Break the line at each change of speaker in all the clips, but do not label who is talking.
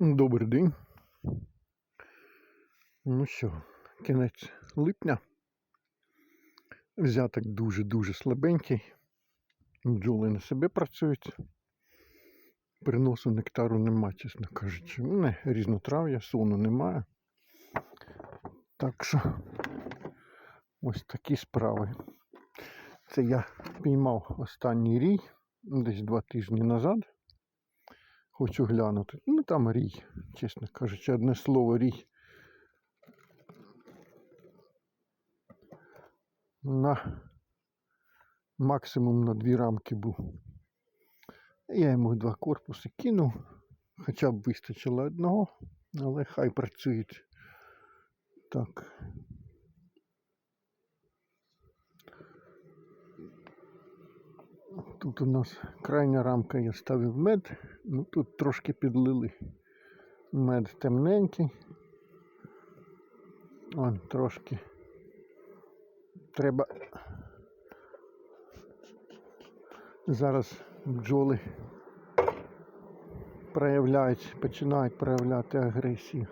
Добрий день. Ну що, кінець липня. Взяток дуже-дуже слабенький. Бджоли на себе працюють. Приносу нектару нема, чесно кажучи. Не, різнотрав'я, сону немає. Так що ось такі справи. Це я піймав останній рій десь два тижні назад. Хочу глянути. Ну там рій, чесно кажучи, одне слово рій. На максимум на дві рамки був. Я йому два корпуси кинув, хоча б вистачило одного, але хай працюють. Так. Тут у нас крайня рамка я ставив мед, ну тут трошки підлили. Мед темненький. Он трошки треба зараз бджоли проявляють, починають проявляти агресію.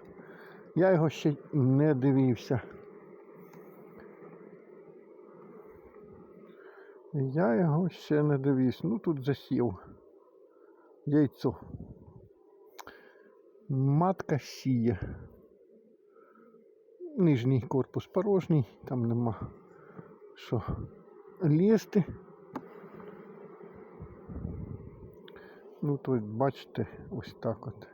Я його ще не дивився. Я його ще не дивився. Ну тут засів. Яйцо. Матка сіє. Нижній корпус порожній, там нема що лізти. Ну тут бачите, ось так от.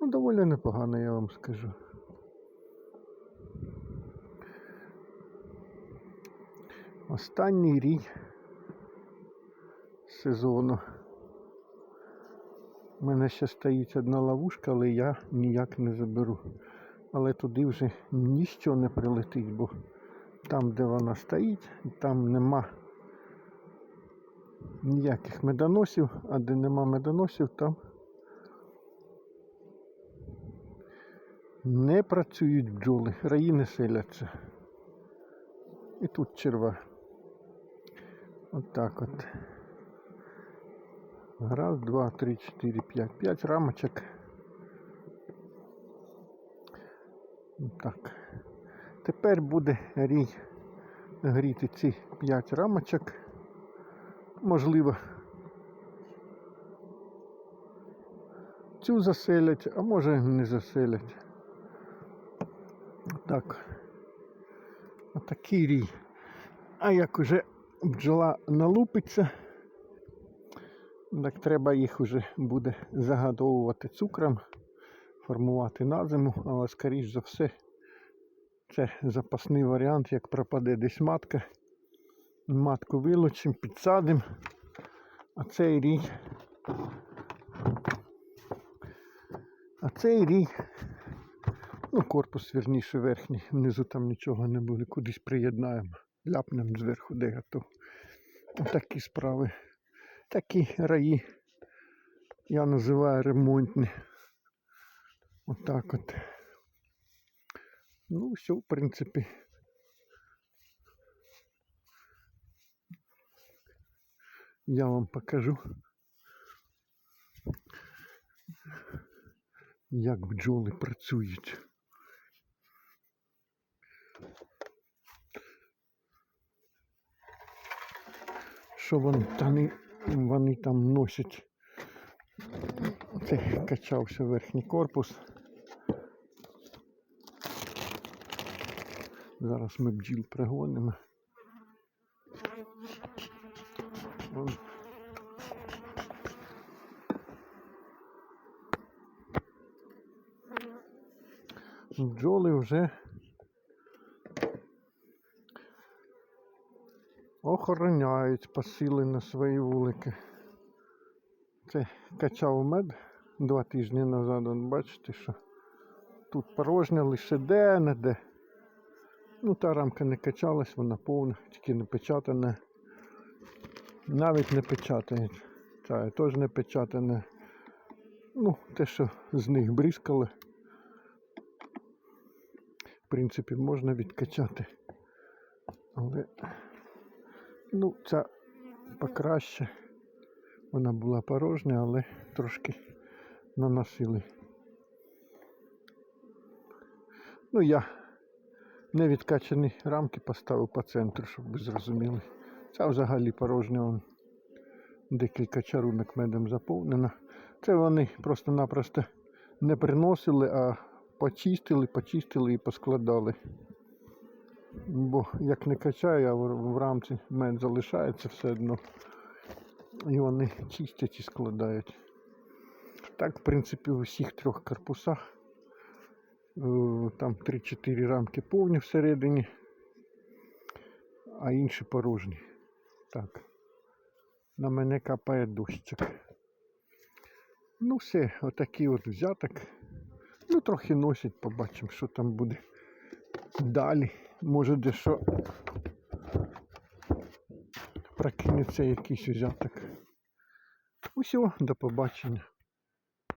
Ну, доволі непогано, я вам скажу. Останній рій сезону. У мене ще стоїть одна ловушка, але я ніяк не заберу. Але туди вже ніщо не прилетить, бо там, де вона стоїть, там нема ніяких медоносів, а де нема медоносів, там не працюють бджоли, раї не селяться. І тут черва. Отак от. Раз, два, три, чотири, п'ять. П'ять рамочок. Так. Тепер буде рій гріти ці п'ять рамочок. Можливо. Цю заселять, а може не заселять. Так. Отакий рій. А як уже бджола налупиться, так треба їх вже буде загадовувати цукром, формувати на зиму, але скоріш за все це запасний варіант, як пропаде десь матка. Матку вилучимо, підсадимо, а цей рій. А цей рій, ну корпус вірніше верхній, внизу там нічого не буде, кудись приєднаємо, ляпнемо зверху, де готов. Такі справи. Такі раї я називаю ремонтні. Отак от. Ну, все, в принципі. Я вам покажу, як бджоли працюють. Що вони, вони, вони там носять? Це качався верхній корпус. Зараз ми бджіл пригонимо. Вон. Бджоли вже охороняють посіли на свої вулики. Це качав мед два тижні назад, Вон бачите, що тут порожня лише де-не-де. Ну, та рамка не качалась, вона повна, тільки не печатана. Навіть не печатають. Та теж не печатане. Ну, те, що з них бризкали. В принципі, можна відкачати. Але Ну, ця покраще. Вона була порожня, але трошки наносили. Ну, я не відкачані рамки поставив по центру, щоб ви зрозуміли. Це взагалі порожня, вон декілька чарунок медом заповнена. Це вони просто-напросто не приносили, а почистили, почистили і поскладали. Бо як не качаю, а в рамці мед залишається все одно. І вони чистять і складають. Так, в принципі, в усіх трьох корпусах. Е, Там 3-4 рамки повні всередині, а інші порожні. Так. На мене капає дощик. Ну все, отакий от взяток. Ну, трохи носять, побачимо, що там буде далі. Може дещо прокинеться якийсь взяток. Усього, до побачення.